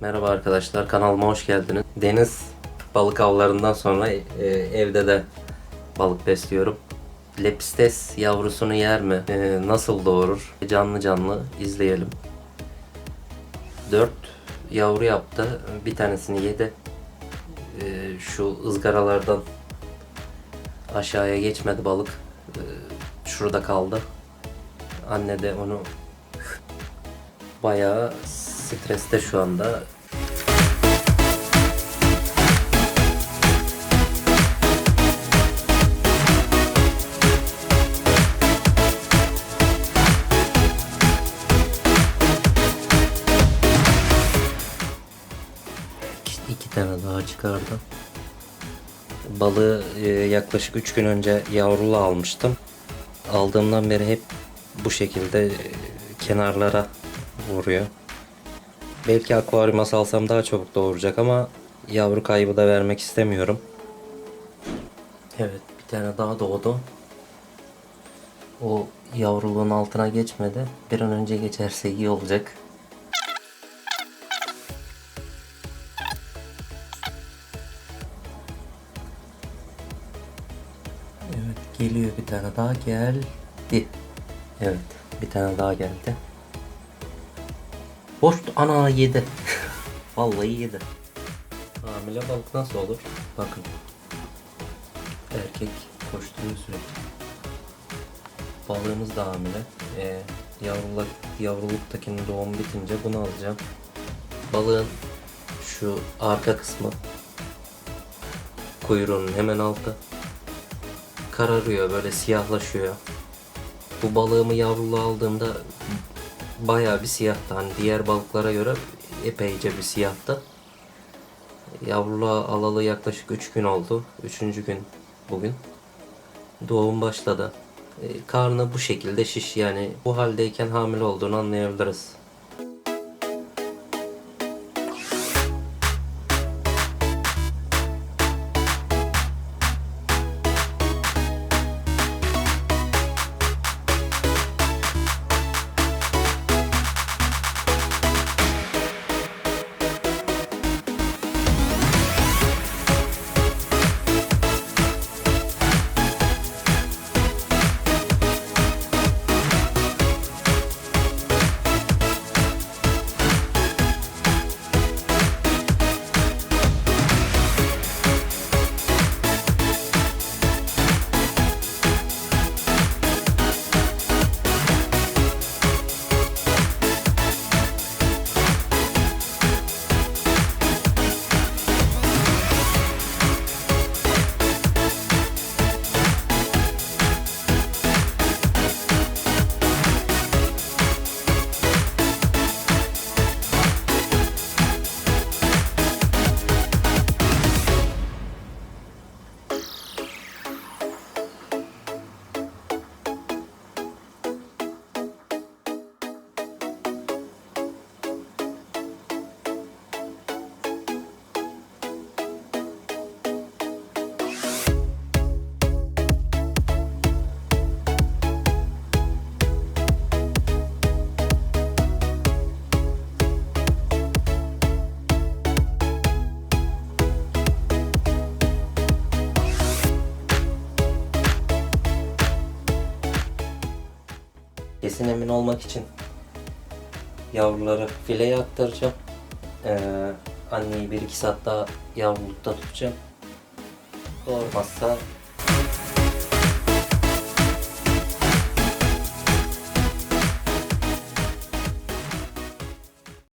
Merhaba arkadaşlar, kanalıma hoş geldiniz. Deniz balık avlarından sonra e, evde de balık besliyorum. Lepistes yavrusunu yer mi? E, nasıl doğurur? Canlı canlı izleyelim. 4 yavru yaptı. Bir tanesini yedi. E, şu ızgaralardan aşağıya geçmedi balık. E, şurada kaldı. Anne de onu bayağı streste şu anda. İki, tane daha çıkardı. Balığı e, yaklaşık 3 gün önce yavrulu almıştım. Aldığımdan beri hep bu şekilde e, kenarlara vuruyor. Belki akvaryuma salsam daha çabuk doğuracak ama yavru kaybı da vermek istemiyorum. Evet bir tane daha doğdu. O yavruluğun altına geçmedi. Bir an önce geçerse iyi olacak. Geliyor bir tane daha geldi. Evet bir tane daha geldi. Boş ana yedi. Vallahi yedi. Hamile balık nasıl olur? Bakın. Erkek koşturuyor sürekli. Balığımız da hamile. Ee, yavruluk, yavruluktakinin doğum bitince bunu alacağım. Balığın şu arka kısmı kuyruğunun hemen altı kararıyor böyle siyahlaşıyor. Bu balığımı yavruluğa aldığımda bayağı bir siyahtı. Hani diğer balıklara göre epeyce bir siyahtı. Yavruluğa alalı yaklaşık 3 gün oldu. 3. gün bugün. Doğum başladı. E, karnı bu şekilde şiş yani bu haldeyken hamile olduğunu anlayabiliriz. Kesin emin olmak için yavruları fileye aktaracağım. Ee, anneyi 1-2 saat daha yavrulukta tutacağım. Doğurmazsa